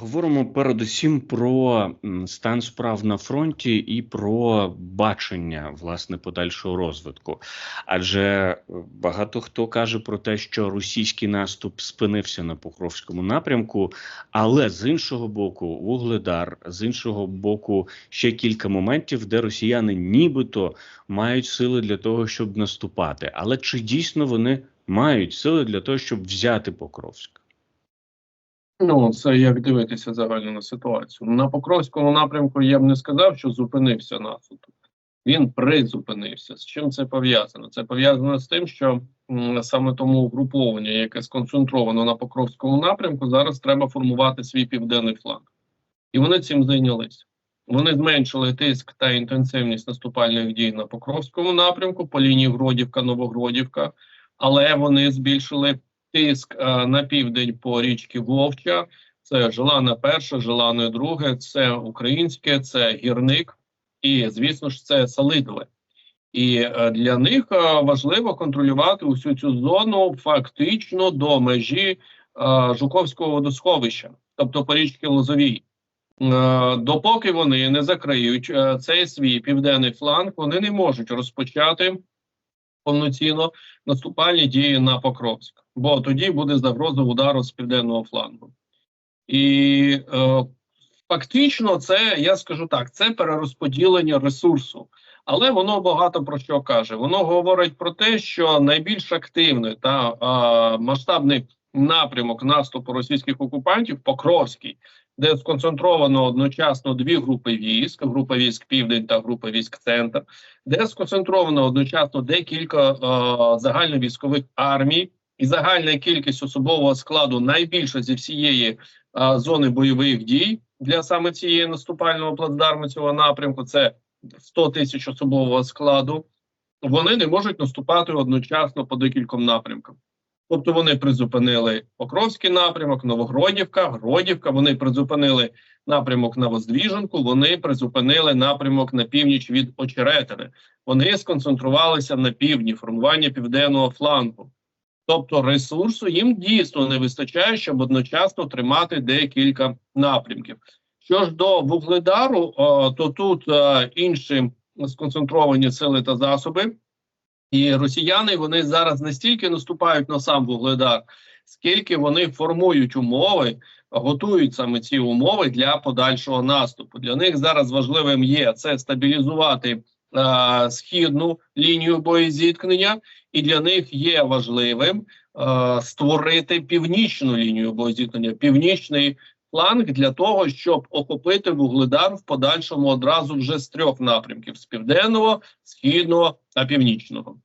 Говоримо передусім про стан справ на фронті і про бачення власне подальшого розвитку. Адже е, багато хто каже про те, що російський наступ спинився на Покровському напрямку, але з іншого боку, Вугледар, з іншого боку, ще кілька моментів, де росіяни нібито мають сили для того, щоб наступати. Але чи дійсно вони мають сили для того, щоб взяти Покровськ? Ну, це як дивитися загально на ситуацію. На Покровському напрямку я б не сказав, що зупинився наступ. Він призупинився. З чим це пов'язано? Це пов'язано з тим, що саме тому угруповання, яке сконцентровано на Покровському напрямку, зараз треба формувати свій південний фланг. І вони цим зайнялися. Вони зменшили тиск та інтенсивність наступальних дій на Покровському напрямку по лінії Гродівка, Новогродівка, але вони збільшили тиск е, на південь по річці Вовча. Це Желана перша, Желане друге, це українське, це гірник, і звісно ж, це Салидове. І е, для них е, важливо контролювати усю цю зону фактично до межі Жуковського водосховища, тобто по річці Лозовій. Допоки вони не закриють цей свій південний фланг, вони не можуть розпочати повноцінно наступальні дії на Покровськ, бо тоді буде загроза удару з південного флангу. І е, фактично, це я скажу так: це перерозподілення ресурсу, але воно багато про що каже. Воно говорить про те, що найбільш активний та е, масштабний напрямок наступу російських окупантів Покровський. Де сконцентровано одночасно дві групи військ: група військ Південь та група військ Центр, де сконцентровано одночасно декілька е, загальновійськових армій, і загальна кількість особового складу найбільша зі всієї е, зони бойових дій для саме цієї наступального плацдарму цього напрямку. Це 100 тисяч особового складу. Вони не можуть наступати одночасно по декільком напрямкам. Тобто вони призупинили Покровський напрямок, Новогродівка, Гродівка. Вони призупинили напрямок на Воздвіженку. Вони призупинили напрямок на північ від Очеретини. Вони сконцентрувалися на півдні, формування південного флангу. Тобто ресурсу їм дійсно не вистачає, щоб одночасно тримати декілька напрямків. Що ж до Вугледару, то тут інші сконцентровані сили та засоби. І росіяни вони зараз не стільки наступають на сам Вугледар, скільки вони формують умови, готують саме ці умови для подальшого наступу. Для них зараз важливим є це стабілізувати е, східну лінію боєзіткнення, і для них є важливим е, створити північну лінію боєзіткнення, північний фланг для того, щоб охопити вугледар в подальшому одразу вже з трьох напрямків: з південного, східного та північного.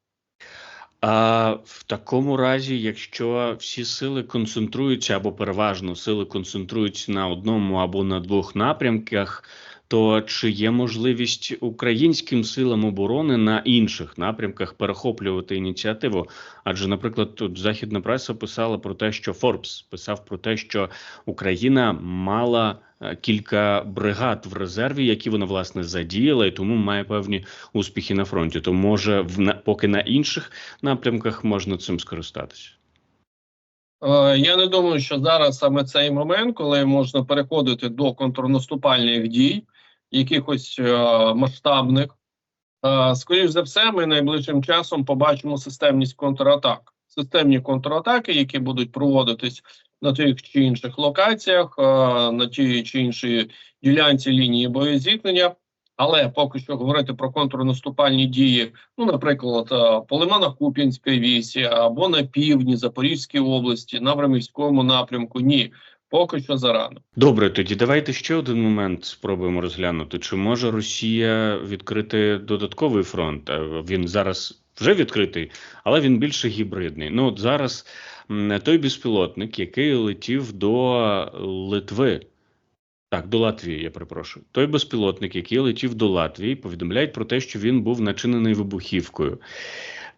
А в такому разі, якщо всі сили концентруються або переважно сили концентруються на одному або на двох напрямках, то чи є можливість українським силам оборони на інших напрямках перехоплювати ініціативу? Адже, наприклад, тут західна преса писала про те, що Форбс писав про те, що Україна мала е, кілька бригад в резерві, які вона власне задіяла, і тому має певні успіхи на фронті. То може в на поки на інших напрямках можна цим скористатися. Е, я не думаю, що зараз саме цей момент, коли можна переходити до контрнаступальних дій, якихось е, масштабних. Е, скоріш за все, ми найближчим часом побачимо системність контратак. Системні контратаки, які будуть проводитись на тих чи інших локаціях, е, на тій чи іншій ділянці лінії боєзіткнення. Але поки що говорити про контрнаступальні дії, ну, наприклад, по лиманах Куп'янської вісі або на півдні Запорізької області, на Времівському напрямку, ні. Поки що зарано. Добре, тоді давайте ще один момент спробуємо розглянути. Чи може Росія відкрити додатковий фронт? Е, він зараз вже відкритий, але він більше гібридний. Ну от зараз той безпілотник, який летів до Литви. Так, до Латвії, я перепрошую. Той безпілотник, який летів до Латвії, повідомляють про те, що він був начинений вибухівкою.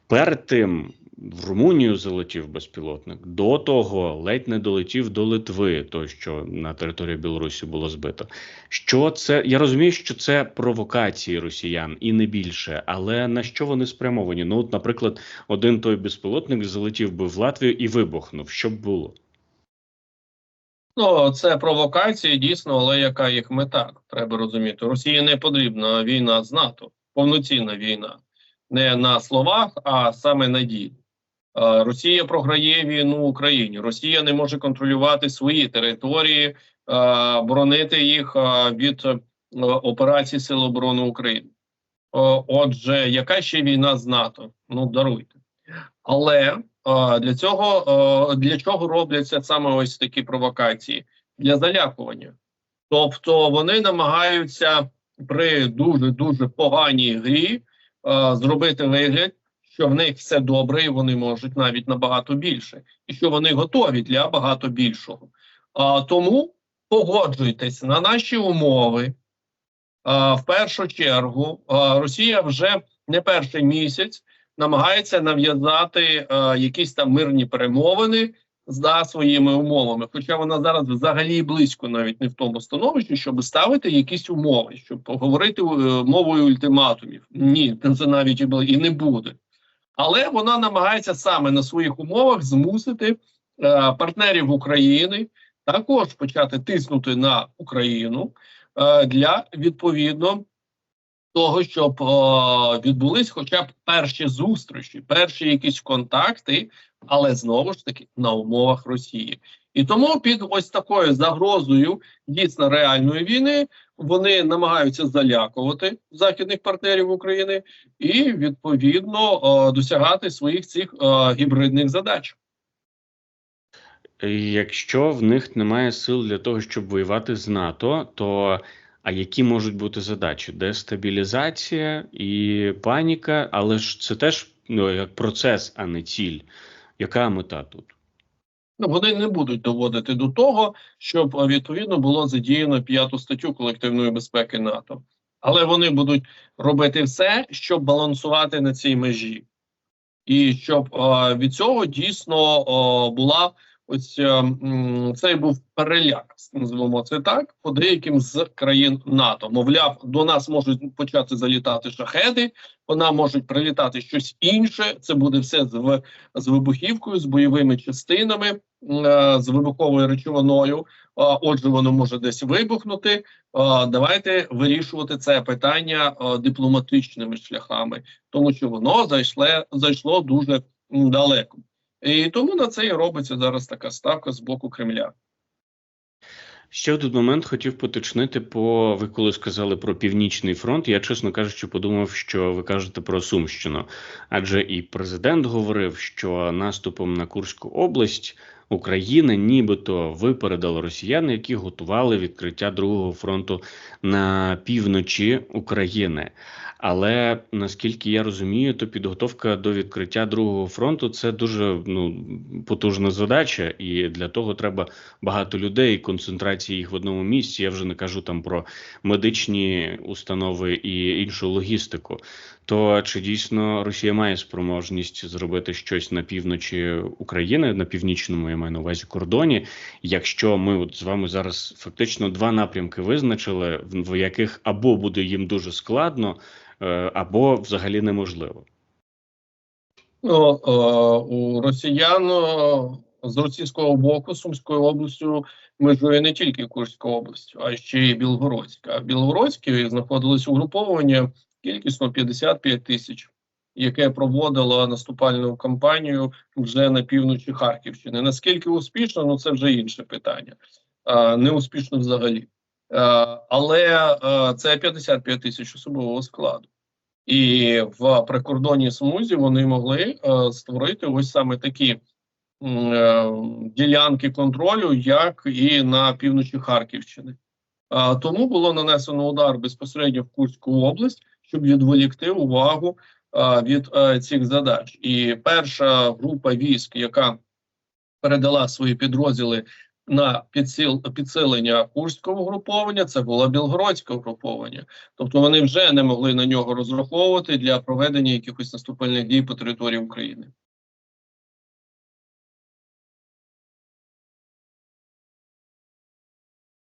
Перед тим в Румунію залетів безпілотник. До того ледь не долетів до Литви, то що на території Білорусі було збито. Що це? Я розумію, що це провокації росіян і не більше, але на що вони спрямовані? Ну, от, наприклад, один той безпілотник залетів би в Латвію і вибухнув. Що б було? Ну, це провокації, дійсно, але яка їх мета? Треба розуміти. Росії не потрібна війна з НАТО, повноцінна війна, не на словах, а саме на ділі. Е, Росія програє війну Україні. Росія не може контролювати свої території, е, боронити їх е, від операцій Сил оборони України. Отже, яка ще війна з НАТО? Ну даруйте. Але для цього для чого робляться саме ось такі провокації? Для залякування. Тобто вони намагаються при дуже дуже поганій грі зробити вигляд, що в них все добре, і вони можуть навіть набагато більше, і що вони готові для багато більшого. А тому погоджуйтесь на наші умови. А, в першу чергу а, Росія вже не перший місяць намагається нав'язати якісь там мирні перемовини за своїми умовами. Хоча вона зараз взагалі близько навіть не в тому становищі, щоб ставити якісь умови, щоб поговорити е, мовою ультиматумів. Ні, це навіть і не буде. Але вона намагається саме на своїх умовах змусити е, партнерів України також почати тиснути на Україну е, для відповідно того, щоб е, відбулись хоча б перші зустрічі, перші якісь контакти, але знову ж таки на умовах Росії. І тому під ось такою загрозою дійсно реальної війни вони намагаються залякувати західних партнерів України і відповідно е, досягати своїх цих е, гібридних задач. Якщо в них немає сил для того, щоб воювати з НАТО, то а які можуть бути задачі? Дестабілізація і паніка, але ж це теж ну, як процес, а не ціль. Яка мета тут? Ну, вони не будуть доводити до того, щоб е, відповідно було задіяно п'яту статтю колективної безпеки НАТО, але вони будуть робити все, щоб балансувати на цій межі, і щоб е, від цього дійсно була ось е, цей був переляк, називаємо це так, по деяким з країн НАТО. Мовляв, до нас можуть почати залітати шахеди, по нам можуть прилітати щось інше. Це буде все з, з вибухівкою, з бойовими частинами, е, з вибуховою речовиною. Отже, воно може десь вибухнути. Давайте вирішувати це питання дипломатичними шляхами, тому що воно зайшло, зайшло дуже далеко. І тому на це і робиться зараз така ставка з боку Кремля. Ще один момент хотів поточнити по ви коли сказали про північний фронт. Я чесно кажучи, подумав, що ви кажете про Сумщину, адже і президент говорив, що наступом на Курську область Україна нібито випередила росіян, які готували відкриття другого фронту на півночі України. Але наскільки я розумію, то підготовка до відкриття другого фронту це дуже ну потужна задача, і для того треба багато людей, концентрації їх в одному місці. Я вже не кажу там про медичні установи і іншу логістику. То чи дійсно Росія має спроможність зробити щось на півночі України, на північному я маю на увазі кордоні? Якщо ми от з вами зараз фактично два напрямки визначили, в яких або буде їм дуже складно, е, або взагалі неможливо. Ну, е, у росіян е, з російського боку Сумською областю межує не тільки Курська область, а ще й Білгородська. А в Білгородській знаходилось кількісно 55 тисяч, яке проводило наступальну кампанію вже на півночі Харківщини. Наскільки успішно, ну це вже інше питання. Е, Не успішно взагалі. Е, Але е, це 55 тисяч особового складу. І в прикордонній смузі вони могли е, створити ось саме такі е, ділянки контролю, як і на півночі Харківщини. А, тому було нанесено удар безпосередньо в Курську область, щоб відволікти увагу від цих задач. І перша група військ, яка передала свої підрозділи на підсіл підсилення Курського угруповання, це було Білгородське угруповання. Тобто вони вже не могли на нього розраховувати для проведення якихось наступальних дій по території України.